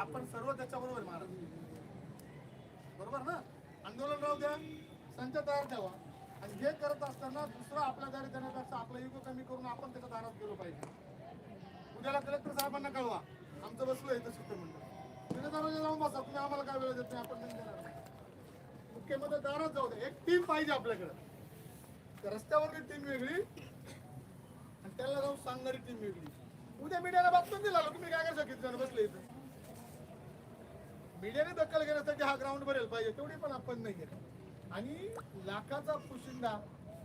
आपण सर्व त्याच्याबरोबर आहे महाराज बरोबर ना? आंदोलन राहू द्या संच तयार ठेवा. आणि हे करत असताना दुसरं आपल्या दारी देण्यापेक्षा आपला युग कमी करून आपण त्याच्या दारात गेलो पाहिजे. उद्याला कलेक्टर साहेबांना कळवा. आमचं बसलं इथं शिष्टमंडळ तुम्ही दरवाजा जाऊन बसा तुम्ही आम्हाला काय वेळ देत नाही आपण नाही मुख्यमंत्री दारात जाऊ दे. एक टीम पाहिजे आपल्याकडे. त्या रस्त्यावरची टीम वेगळी आणि त्याला जाऊन सांगणारी टीम वेगळी. उद्या मीडियाला बातमी दिला तुम्ही काय काय सांगितलं जण बसले इथं. मीडियाने दखल घेण्यासाठी हा ग्राउंड भरेल पाहिजे तेवढी पण आपण नाही घेत आणि लाखाचा पुशिंदा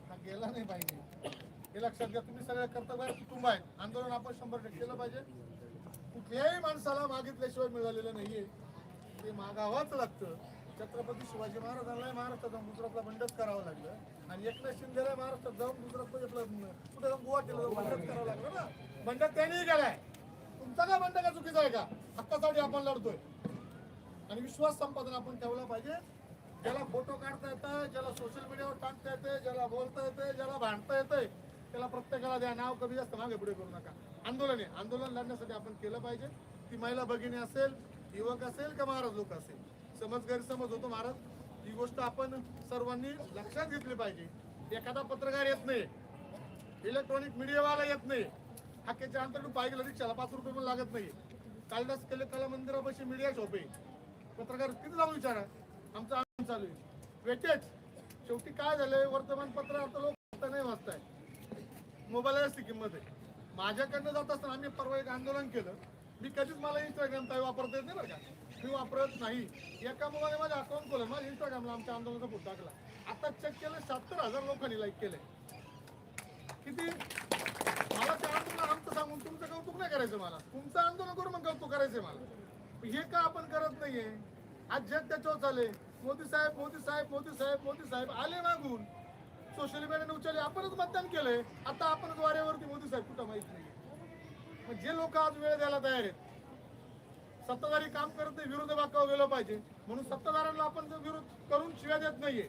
हा गेला नाही पाहिजे. हे लक्षात घ्या तुम्ही सगळ्या कर्तव्य कुटुंब आहेत आंदोलन आपण शंभर टक्के केलं पाहिजे. कुठल्याही माणसाला मागितल्याशिवाय मिळालेलं नाहीये. ते मागावंच लागतं. छत्रपती शिवाजी महाराजांना महाराष्ट्रात जाऊन गुजरातला बंडच करावं लागलं. आणि एकनाथ शिंदेला महाराष्ट्रात जाऊन गुजरातमध्ये आपलं कुठे जाऊन गुवाहाटीला जाऊन बंडच करावं लागलं ना. बंड त्यांनीही केलाय. तुमचा काय बंड का चुकीचा आहे का? हक्कासाठी आपण लढतोय. आणि विश्वास संपादन आपण ठेवला पाहिजे. ज्याला फोटो काढता येतं ज्याला सोशल मीडियावर टाकता येते ज्याला बोलता येते ज्याला भांडता येतंय त्याला प्रत्येकाला द्या. नाव कमी जास्त मागे पुढे करू नका. आंदोलन. आहे आंदोलन लढण्यासाठी आपण केलं पाहिजे. ती महिला भगिनी असेल युवक असेल का महाराज लोक असेल? समज गैरसमज होतो महाराज. ही गोष्ट आपण सर्वांनी लक्षात घेतली पाहिजे. एखादा पत्रकार येत नाही. इलेक्ट्रॉनिक मीडियावाला येत नाही. हाकेच्या अंतर पाहिजे रिक्षाला पाच रुपये पण लागत नाही. कालदास केले कला मंदिरापाशी मीडिया शॉप आहे पत्रकार किती जाऊन विचारा? आमचं आंदोलन चालू आहे. वेटेच शेवटी काय झालंय? वर्तमानपत्र आता लोक नाही वाचताय. मोबाईल असते किंमत आहे माझ्याकडनं जात असताना आम्ही परवा एक आंदोलन केलं. मी कधीच मला इंस्टाग्राम काही वापरता येत नाही का? मी वापरत नाही. एका मुलाने माझ्या अकाउंट खोलं माझ्या इंस्टाग्रामला आमच्या आंदोलनाचा फोटो टाकला. आता चेक केलं सत्तर हजार लोकांनी लाईक केलंय. किती? मला त्या आंदोलन आमचं सांगून तुमचं कौतुक नाही करायचं मला. तुमचं आंदोलन करून मग कौतुक करायचंय मला. हे का आपण करत नाहीये? आज जग त्याच्यावर चालले मोदी साहेब मोदी साहेब मोदी साहेब मोदी साहेब आले मागून. सोशल मीडियाने उचलले. आपणच मतदान केलंय. आता आपणच वाऱ्यावरती मोदी साहेब कुठं माहीत नाही. जे लोक आज वेळ द्यायला तयार आहेत सत्ताधारी काम करत नाही विरोध वाकावं गेलं पाहिजे. म्हणून सत्ताधाऱ्यांना आपण विरोध करून शिव्या देत नाहीये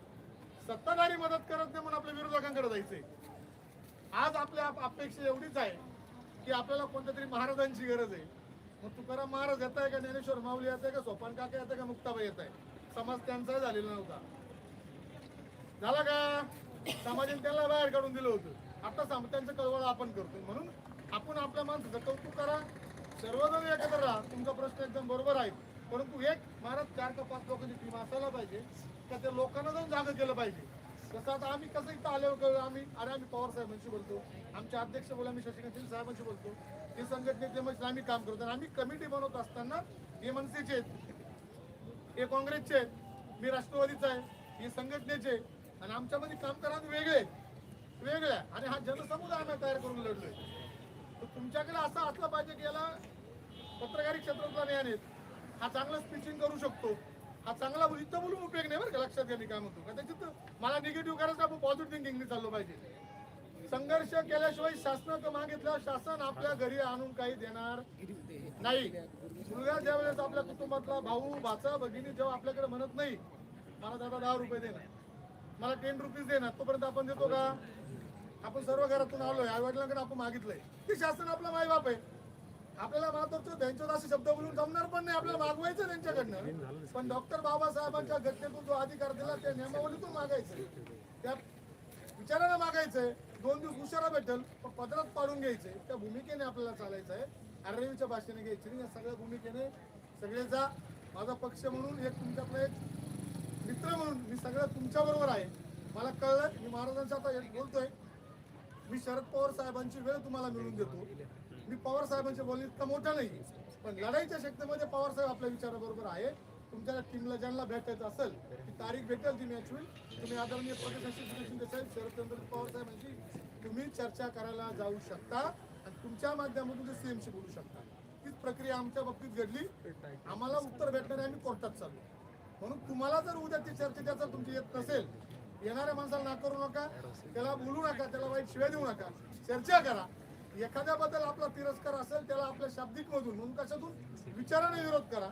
सत्ताधारी मदत करत नाही म्हणून आपल्या विरोधकांकडे जायचंय. आज आपल्या अपेक्षा एवढीच आहे की आपल्याला कोणत्या तरी महाराजांची गरज आहे. मग तुकाराम महाराज येत आहे का ज्ञानेश्वर माऊली येत आहे का सोपान काका येत आहे का मुक्ताबाई येत आहे समाज त्यांचा झालेला नव्हता. झाला का? समाजाने त्यांना बाहेर काढून दिलं होतं. आता सम- त्यांचं कळवळ आपण करतोय. म्हणून आपण आपल्या माणसाचं कौतुक करा. सर्वजण एकत्र राहा. तुमचा प्रश्न एकदम बरोबर आहे. परंतु एक महाराज चार का पाच लोकांची टीम असायला पाहिजे. का ते लोकांना जाऊन जागा केलं पाहिजे? जसं आता आम्ही कसं इथं आल्यावर कळलं आम्ही अरे आम्ही पवार साहेबांशी बोलतो. आमचे अध्यक्ष बोला आम्ही शशिकांत शिंदे साहेबांशी बोलतो. ते संघटनेचे म्हणजे आम्ही काम करतो. आणि आम्ही कमिटी बनवत असताना हे मनसेचे आहेत. हे काँग्रेसचे आहेत. मी राष्ट्रवादीचा आहे. हे संघटनेचे आणि आमच्यामध्ये काम करा वेगळे वेगळ्या आहे. आणि हा जनसमुदाय आम्ही तयार करून लढलोय. तर तुमच्याकडे असं असलं पाहिजे की याला पत्रकारी क्षेत्रातला ज्ञान आहेत हा चांगलं स्पीचिंग करू शकतो. हा चांगला इथं बोलून उपयोग नाही बरं का लक्षात घ्या मी काय म्हणतो. का त्याच्यात मला निगेटिव्ह करायचं आपण पॉझिटिव्ह थिंकिंगने चाललो पाहिजे. संघर्ष केल्याशिवाय शासनाचं मागितलं शासन आपल्या घरी आणून काही देणार नाही. मुलगा ज्या वेळेस आपल्या कुटुंबातला भाऊ भाचा भगिनी जेव्हा आपल्याकडे म्हणत नाही मला दादा दहा रुपये देणार मला टेन रुपीज देणार तोपर्यंत आपण देतो का? आपण सर्व घरातून आलोय. आई वडिलांकडे आपण मागितलंय. ते शासन आपला मायबाप आहे. आपल्याला मातोरचं त्यांच्यावर असे शब्द बोलून जमणार पण नाही आपल्याला मागवायचं त्यांच्याकडनं. पण डॉक्टर बाबासाहेबांच्या घटनेतून जो अधिकार दिला त्या नियमावलीतून मागायचं त्या विचारायला मागायचंय. दोन दिवस उशिरा भेटेल पण पदरात पाडून घ्यायचंय. त्या भूमिकेने आपल्याला चालायचं आहे अरविंदच्या भाषेने घ्यायची या सगळ्या भूमिकेने सगळे जा माझा पक्ष म्हणून एक तुमच्यातला एक मित्र म्हणून मी सगळं तुमच्याबरोबर आहे. मला कळलं मी महाराजांच्या आता एक बोलतोय. मी शरद पवार साहेबांची वेळ तुम्हाला मिळून देतो. मी पवार साहेबांच्या बोलणी इतका मोठा नाही. पण लढाईच्या शक्तीमध्ये पवार साहेब आपल्या विचाराबरोबर आहे. तुमच्या टीमला ज्यांना भेटायचं असेल ती तारीख भेटेल ती मॅच होईल. तुम्ही आदरणीय प्रदेश शिंदे शरदचंद्र पवार साहेबांची तुम्ही चर्चा करायला जाऊ शकता आणि तुमच्या माध्यमातून ते सीएमशी बोलू शकता. तीच प्रक्रिया आमच्या बाबतीत घडली. आम्हाला उत्तर भेटणार आम्ही कोर्टात चाललो म्हणून तुम्हाला जर उद्या ती चर्चा त्याचा तुमची येत नसेल येणाऱ्या माणसाला नाकारू नका त्याला बोलू नका त्याला वाईट शिव्या देऊ नका. चर्चा करा. एखाद्याबद्दल आपला तिरस्कार असेल त्याला आपल्या शाब्दिक मधून म्हणून कशातून? विचाराने विरोध करा.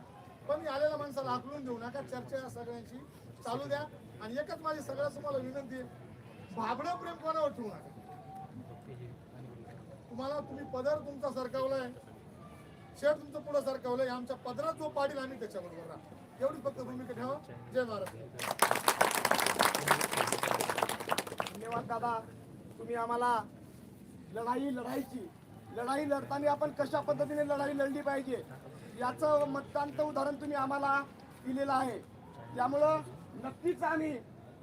पण आलेल्या माणसाला आकलून देऊ नका चर्चा या चालू द्या. आणि एकच माझी सगळ्या तुम्हाला विनंती आहे भाबडं प्रेम कोणावर ठेवू नका. तुम्हाला तुम्ही पदर तुमचा सरकावलाय शेड तुमचं पुढं सरकावलंय आमच्या पदरात जो पाडील आम्ही त्याच्याबरोबर राहा. एवढी फक्त भूमिका ठेवा. जय महाराज धन्यवाद दादा. तुम्ही आम्हाला लढाई लढायची. लढाई लढताना आपण कशा पद्धतीने लढाई लढली पाहिजे याचं मतदानचं उदाहरण तुम्ही आम्हाला दिलेलं आहे. त्यामुळं नक्कीच आम्ही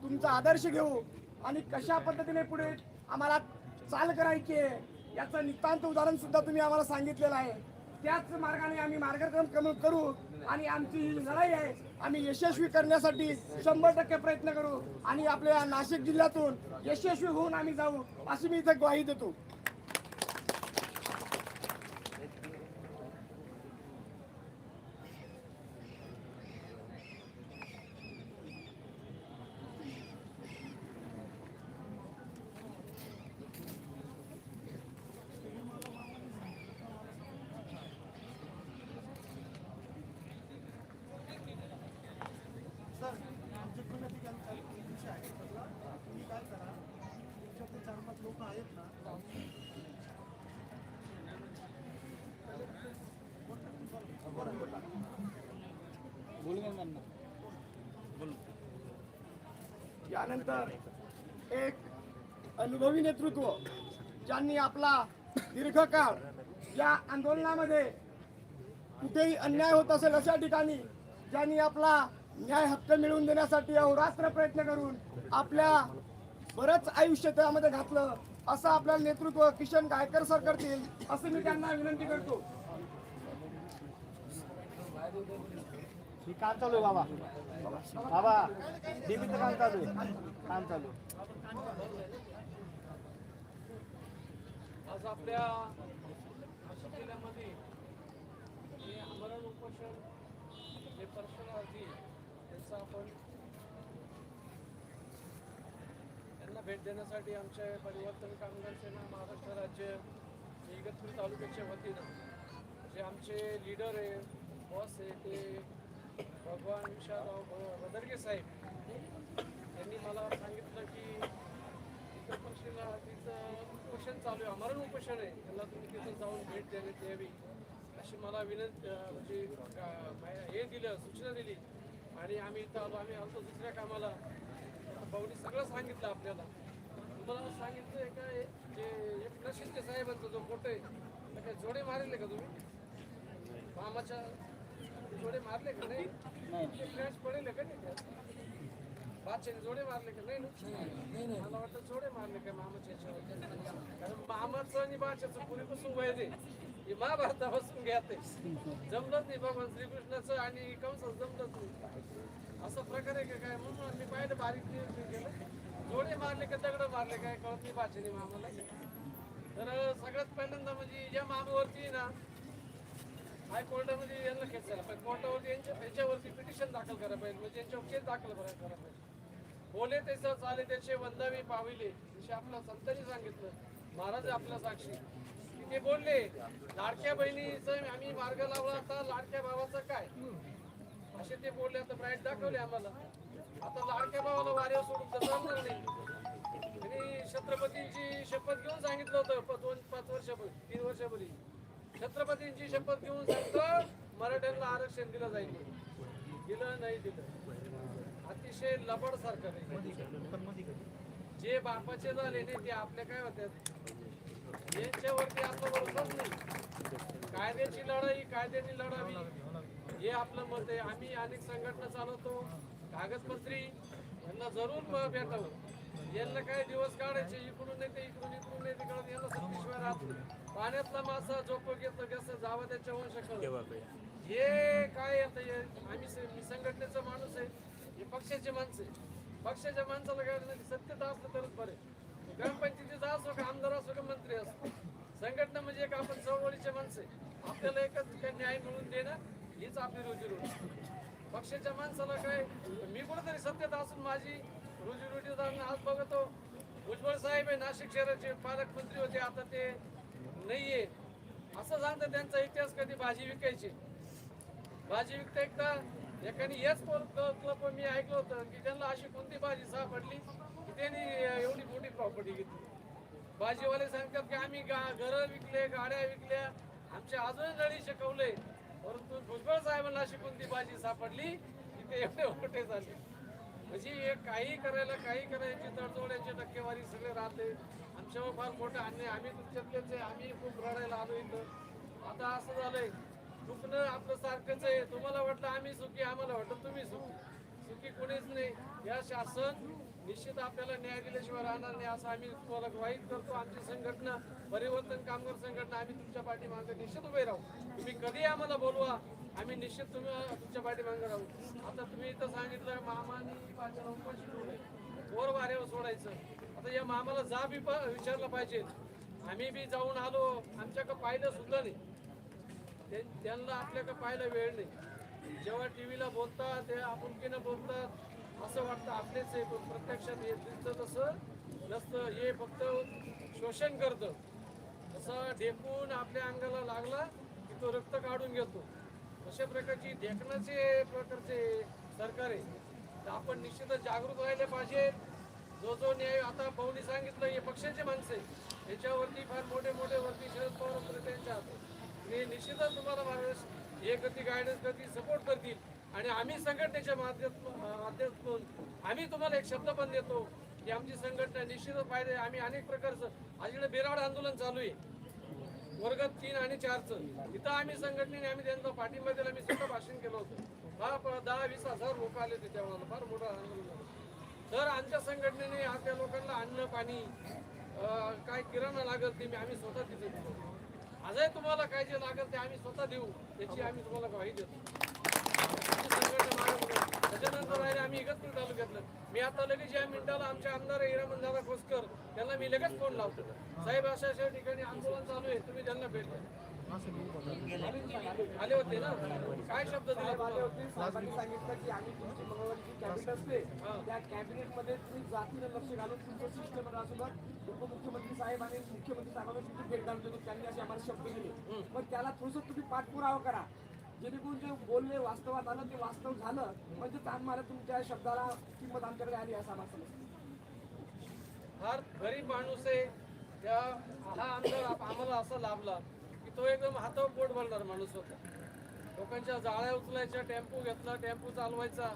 तुमचा आदर्श घेऊ आणि कशा पद्धतीने पुढे आम्हाला चाल करायची आहे याचं नितांत उदाहरण सुद्धा तुम्ही आम्हाला सांगितलेलं आहे. त्याच मार्गाने आम्ही मार्गक्रम कमी करू आणि आमची ही लढाई आहे आम्ही यशस्वी करण्यासाठी शंभर टक्के प्रयत्न करू आणि आपल्या नाशिक जिल्ह्यातून यशस्वी होऊन आम्ही जाऊ अशी मी इथे ग्वाही देतो सर आमचे पण ठिकाणी विषय आहे सगळा तुम्ही काय करा तुमच्याकडे चार पाच लोक आहेत ना त्यानंतर एक अनुभवी नेतृत्व ज्यांनी आपला दीर्घकाळ या आंदोलनामध्ये कुठेही अन्याय होत असेल अशा ठिकाणी ज्यांनी आपला न्याय हक्क मिळवून देण्यासाठी अहोरात्र प्रयत्न करून आपल्या बरंच आयुष्य त्यामध्ये घातलं असं आपलं नेतृत्व किशन गायकर सर करतील असं मी त्यांना विनंती करतो. ही काम चालू आहे बाबा. बाबा डीबीचं काम चालू आहे. काम चालू आज आपल्या नाशिक जिल्ह्यामध्ये आमरण उपोषण जे परशुराजी त्यांचं आपण त्यांना भेट देण्यासाठी आमचे परिवर्तन कामगार सेना महाराष्ट्र राज्य इगतपुरी तालुक्याच्या वतीनं जे आमचे लीडर आहे बॉस आहे ते भगवान विशालराव बदरगे साहेब त्यांनी मला सांगितलं की इतर पक्षीला तिचं उपोषण चालू आहे आमरण उपोषण आहे. त्यांना तुम्ही तिथं जाऊन भेट देण्यात यावी अशी मला विनंती म्हणजे हे दिलं सूचना दिली. आणि आम्ही इथं आलो आम्ही आलो दुसऱ्या कामाला. भाऊनी सगळं सांगितलं आपल्याला. तुम्हाला सांगितलं आहे का जे एकनाथ शिंदे साहेबांचा जो फोटो आहे त्या काय जोडे मारले का तुम्ही? मामाच्या जोडे मारले का नाही? पडेल का नाही? बादशाने जोडे मारले का नाही? ना मला वाटतं जोडे मारले का मामाच्या कारण मामाचं आणि बादशाचं पूर्वीपासून वय दे हे महाभारतापासून घ्या ते. जमलंच नाही भगवान श्रीकृष्णाचं आणि कंसाचं जमलंच नाही असं प्रकार आहे का काय? म्हणून मी पाहिलं बारीक केलं. जोडे मारले का दगड मारले काय कळत नाही बादशाने मामाला. तर सगळ्यात पहिल्यांदा म्हणजे या मामावरती ना हायकोर्टामध्ये यांना केस झाला पाहिजे. कोर्टावरती यांच्या याच्यावरती पिटिशन दाखल करायला पाहिजे. म्हणजे यांच्यावर केस दाखल करायला पाहिजे. बोले ते सर चाले त्याचे वंदावी पाविले. असे आपल्या संतांनी सांगितलं. महाराज आपला साक्षी. की ते बोलले लाडक्या बहिणीचं आम्ही मार्ग लावला आता लाडक्या भावाचं काय? असे ते बोलले आता ब्राईट दाखवले आम्हाला. आता लाडक्या भावाला वाऱ्यावर सोडून तर नाही. आणि छत्रपतींची शपथ घेऊन सांगितलं होतं प- दोन पाच वर्षापूर्वी तीन वर्षापूर्वी. छत्रपतींची शपथ घेऊन सांगतो मराठ्यांना आरक्षण दिलं जाईल. दिलं नाही दिलं. अतिशय लबड सारखं जे बापाचे झाले नाही ते आपले काय होत्यात यांच्यावरती आपला भरोसाच नाही. कायद्याची लढाई कायद्याने लढावी. हे आपलं मत आहे. आम्ही अनेक संघटना चालवतो. कागदपत्री यांना जरूर भेटावं. यांना काय दिवस काढायचे? इकडून नाही ते इकडून इकडून नाही तिकडून यांना सत्तेशिवाय राहत नाही. पाण्यातला मासा झोप घेतलं कसं जावं त्याच्या शकत हे काय हे? आम्ही मी संघटनेचा माणूस आहे. हे पक्षाचे माणसं आहे पक्षाच्या माणसाला काय नाही सत्यता असलं तरच बरे ग्रामपंचायतीचा असो का आमदार असो का मंत्री असो. संघटना म्हणजे एक आपण चळवळीचे माणसं आहे. आपल्याला एकच ठिकाणी न्याय मिळवून देणं हीच आपली रोजीरोटी पक्षाच्या माणसाला काय मी कुठेतरी सत्यता असून माझी रोजीरोटी जाणं आज बघतो. भुजबळ साहेब आहे नाशिक शहराचे पालकमंत्री होते. आता ते नाहीये. असं सांगतं त्यांचा इतिहास कधी भाजी विकायची? भाजी विकता एकदा एकाने हेच क्लब मी ऐकलं होतं की त्यांना अशी कोणती भाजी सापडली की त्यांनी एवढी मोठी प्रॉपर्टी घेतली? भाजीवाले सांगतात की आम्ही गा घरं विकले गाड्या विकल्या आमच्या अजूनही जणी शिकवले. परंतु भुजबळ साहेबांना अशी कोणती भाजी सापडली की ते एवढे मोठे झाले? म्हणजे हे काही करायला काही करायची तडजोड्याची टक्केवारी सगळे राहते. आमच्यावर फार मोठं अन्याय. आम्ही तुमच्यातलेच आहे. आम्ही खूप रडायला आलो इथं. आता असं झालंय. दुखणं आपलं सारखंच आहे. तुम्हाला वाटलं आम्ही सुखी आम्हाला वाटलं तुम्ही सुखी. सुखी कोणीच नाही. या शासन निश्चित आपल्याला न्याय दिल्याशिवाय राहणार नाही असं आम्ही तुम्हाला ग्वाहित करतो. आमची संघटना परिवर्तन कामगार संघटना आम्ही तुमच्या पाठीमागे निश्चित उभे राहू. तुम्ही कधी आम्हाला बोलवा? आम्ही निश्चित तुम्ही तुमच्या पाठीमागे राहू. आता तुम्ही इथं सांगितलं मामानी पाच्याला उपाशी ठेवलंय. वर वाऱ्यावर सोडायचं. आता या मामाला जा बी प- विचारलं पाहिजे. आम्ही बी जाऊन आलो. आमच्याकडं पाहिलं सुद्धा नाही. त्यांना आपल्याकडं पाहायला वेळ नाही. जेव्हा टी व्हीला बोलतात ते आपुलकीनं बोलतात. असं वाटतं आपलेच आहे पण प्रत्यक्षात हे तसं नसतं. हे फक्त शोषण करतं. तसं ढेकून आपल्या अंगाला लागला की तो रक्त काढून घेतो. अशा प्रकारची देखण्याचे प्रकारचे सरकार आहे. तर आपण निश्चितच जागृत व्हायला पाहिजे. जो जो न्याय आता भाऊनी सांगितलं हे पक्षाचे माणसं आहे याच्यावरती फार मोठे मोठे वरती शरद पवार त्यांच्या हातात हे निश्चितच तुम्हाला महाराष्ट्र हे गती गायडन्स करतील सपोर्ट करतील. आणि आम्ही संघटनेच्या माध्यमातून माध्यमातून आम्ही तुम्हाला एक शब्द पण देतो की आमची संघटना निश्चितच पाहिजे. आम्ही अनेक प्रकारचं आज इकडे बेराड आंदोलन चालू आहे. वर्ग तीन आणि चारचं. इथं आम्ही संघटनेने आम्ही त्यांचा पाठिंबा दिला. मी स्वतः भाषण केलं होतं. दहा प- दहा वीस हजार लोक आले होते त्यावेळेला फार मोठा आनंद तर आमच्या संघटनेने आज त्या लोकांना अन्न पाणी काय किराणा लागत ते मी आम्ही स्वतः तिथे दिलो. आजही तुम्हाला काय जे लागत ते आम्ही स्वतः देऊ. त्याची आम्ही तुम्हाला ग्वाही देतो. त्याच्यानंतर राहिले आम्ही इगतपूर तालुक्यातलं. मी आता लगेच या मिनिटाला आमच्या आमदार हिरामन दादा खोसकर त्यांना मी लगेच फोन लावतो. साहेब अशा अशा ठिकाणी आंदोलन चालू आहे तुम्ही त्यांना भेट द्या. आले होते ना? काय शब्द सांगितलं की आम्ही तुमची मंगळवारची कॅबिनेट असते त्या कॅबिनेटमध्ये तुम्ही जातीनं लक्ष घालून तुमचं सिस्टम असोबत उपमुख्यमंत्री साहेब आणि मुख्यमंत्री साहेबांना भेट घालून त्यांनी असे आम्हाला शब्द दिले. पण त्याला थोडस तुम्ही पाठपुरावा करा. जेणेकरून जे बोलले वास्तवात आलं ते वास्तव झालं म्हणजे आम्हाला तुमच्या शब्दाला किंमत आमच्याकडे आली असं आम्हाला समजतं फार गरीब माणूस आहे. त्या हा आमदार आम्हाला असं लाभला की तो एकदम हातावर पोट भरणार माणूस होता. लोकांच्या जाळ्या उचलायच्या टेम्पो घेतला टेम्पो चालवायचा.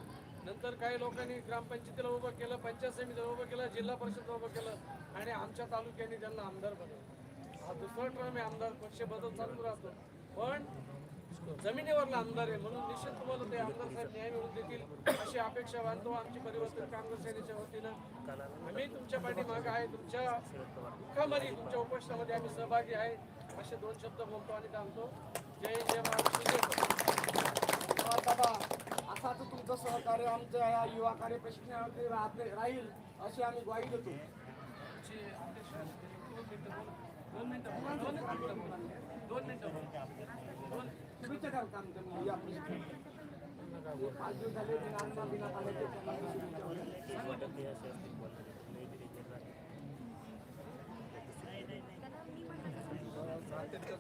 नंतर काही लोकांनी ग्रामपंचायतीला उभं केलं पंचायत समितीला उभं केलं जिल्हा परिषदला उभं केलं आणि आमच्या तालुक्याने त्यांना आमदार बनवलं. हा दुसरा ट्रम आहे आमदार पक्ष बदल चालू राहतो. पण जमिनीवरला आमदार आहे म्हणून निश्चित तुम्हाला ते आमदार साहेब न्याय मिळवून देतील अशी अपेक्षा बांधतो आमची परिवर्तन काँग्रेस सेनेच्या वतीनं. आम्ही तुमच्या पाठीमागे आहे तुमच्या दुःखामध्ये तुमच्या उपोषणामध्ये आम्ही सहभागी आहे. असे दोन शब्द बोलतो आणि थांबतो. जय जय महाराष्ट्र जय बाबा असाच तुमचं सहकार्य आमच्या या युवा कार्य प्रशिक्षणामध्ये राहते राहील अशी आम्ही ग्वाही देतो. दोन मिनिटं दोन मिनिटं दोन मिनिटं दोन या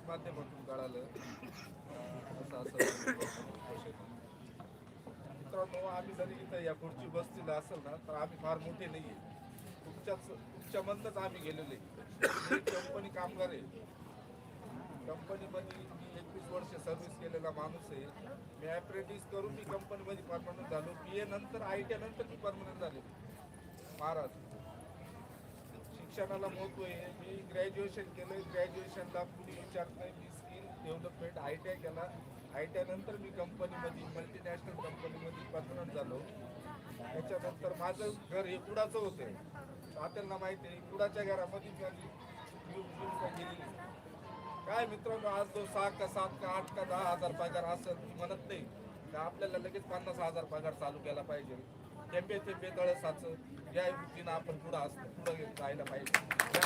माध्यमातून कळालं असं असं मित्रांनो आम्ही जरी इथं या खुर्ची बसतील असेल ना तर आम्ही फार मोठे नाहीये तुमच्याच तुमच्यामधनंच आम्ही गेलेले कंपनी कामगार आहे. कंपनीमध्ये वर्ष सर्व्हिस केलेला माणूस आहे. मी ॲप्रेंटिस करून मी कंपनीमध्ये परमनंट झालो. बी ए नंतर आय टी नंतर मी परमनंट झाले. महाराज शिक्षणाला महत्त्व आहे. मी ग्रॅज्युएशन केलं ग्रॅज्युएशनला कुणी विचारत नाही. मी skill development I T I केला. आय टी आयनंतर मी कंपनीमध्ये मल्टीनॅशनल कंपनीमध्ये परमनंट झालो. त्याच्यानंतर माझं घर हे कुडाचं होतं. आपल्याला माहिती आहे. कुडाच्या घरामध्ये माझी भूमिका गेलेली काय मित्रांनो आज जो सहा का सात का आठ का दहा हजार पगार असं म्हणत नाही तर आपल्याला लगेच पन्नास हजार पगार चालू केला पाहिजे. टेंबे थेंबे तळ साचं या वृत्तीनं आपण पुढं असतो पुढं जायला पाहिजे. या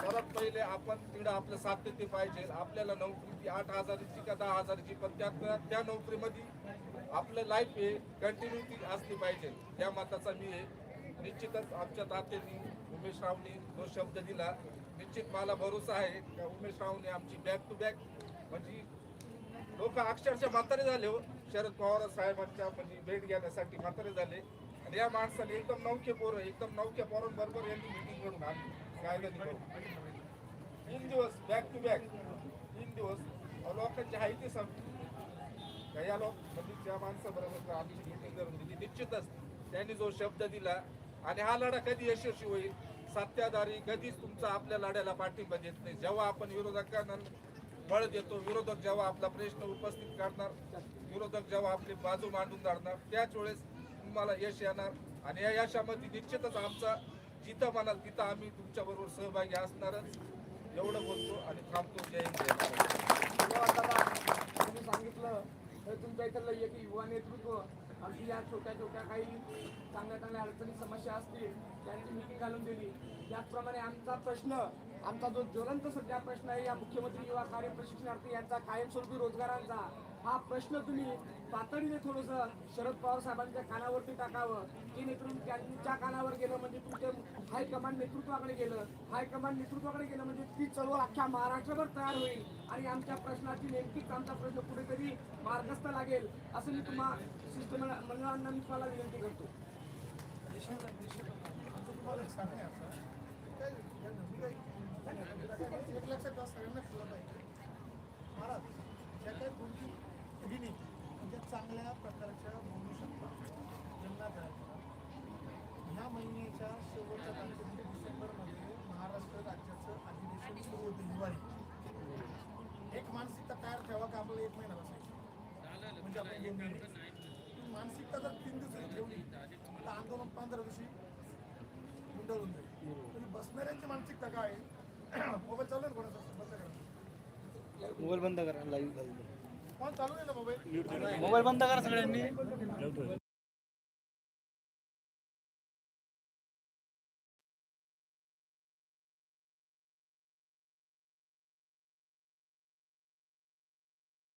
सर्वात पहिले आपण तिकडं आपलं सातत्य पाहिजे. आपल्याला नोकरी ती आठ हजाराची का दहा हजाराची पण त्या त्या नोकरीमध्ये आपलं लाईफ हे कंटिन्युटी असली पाहिजे. या मताचा मी निश्चितच आमच्या तात्यांनी उमेश रावने जो शब्द दिला निश्चित मला भरोसा आहे का उमेश रावने आमची बॅक टू बॅक म्हणजे लोक अक्षरशः म्हातारे झाले हो. शरद पवार साहेबांच्या म्हणजे भेट घेण्यासाठी म्हातारे झाले. आणि या माणसाने एकदम नौके पोरं एकदम नौक्या पोरांबरोबर यांनी मिटिंग करून आणली. तीन दिवस बॅक टू बॅक तीन दिवस. लोकांची आहे ती या लोक म्हणजे ज्या माणसाबरोबर आमची मिटिंग करून दिली निश्चितच त्यांनी जो शब्द दिला आणि हा लढा कधी यशस्वी होईल? सत्ताधारी कधीच तुमचा आपल्या लढ्याला पाठिंबा देत नाही. जेव्हा आपण विरोधकांना बळ देतो विरोधक जेव्हा आपला प्रश्न उपस्थित करणार विरोधक जेव्हा आपली बाजू मांडून जाणार त्याच वेळेस तुम्हाला यश येणार. आणि या यशामध्ये निश्चितच आमचा जिथं म्हणाल तिथं आम्ही तुमच्या बरोबर सहभागी असणारच एवढं बोलतो आणि थांबतो. जय हिंद, तुम्ही सांगितलं तर तुमच्या इथलं एक युवा नेतृत्व अगदी या छोट्या छोट्या काही चांगल्या चांगल्या अडचणी समस्या असतील त्यांची मिटिंग घालून दिली. त्याचप्रमाणे आमचा प्रश्न आमचा जो ज्वलंत सध्या प्रश्न आहे या मुख्यमंत्री युवा कार्य प्रशिक्षणार्थी यांचा कायमस्वरूपी रोजगारांचा हा प्रश्न तुम्ही तातडीने थोडंसं शरद पवार साहेबांच्या कानावरती टाकावं. जे नेतृत्व त्यांच्या कानावर गेलं म्हणजे तुमच्या हायकमांड नेतृत्वाकडे गेलं. हायकमांड नेतृत्वाकडे गेलं म्हणजे ती चळवळ अख्ख्या महाराष्ट्रभर तयार होईल. आणि आमच्या प्रश्नाची नेमकीच आमचा प्रश्न कुठेतरी मार्गस्थ लागेल असं मी तुम्हा शिष्टमंडळांना मी तुम्हाला विनंती करतो. एक लक्षात सगळ्यांना कळलं पाहिजे. महाराज ज्या काही कोणती भगिनी म्हणजे चांगल्या प्रकारच्या म्हणू शकता. त्यांना तयार ह्या महिन्याच्या शेवटच्या तारखेमध्ये डिसेंबरमध्ये महाराष्ट्र राज्याचं अधिवेशन सुरू होते हिवाळी एक मानसिकता तयार ठेवा का आपल्याला एक महिना बसायचं? म्हणजे आपण मानसिकता जर तीन दिवसाची ठेवली. तर आंदोलन पंधरा दिवशी गुंडळून जाईल. म्हणजे बसणाऱ्यांची मानसिकता काय आहे? मोबाईल चालू आहे कोणाचा? बंद करा. मोबाईल बंद करा लाईव्ह मोबाईल बंद करा सगळ्यांनी.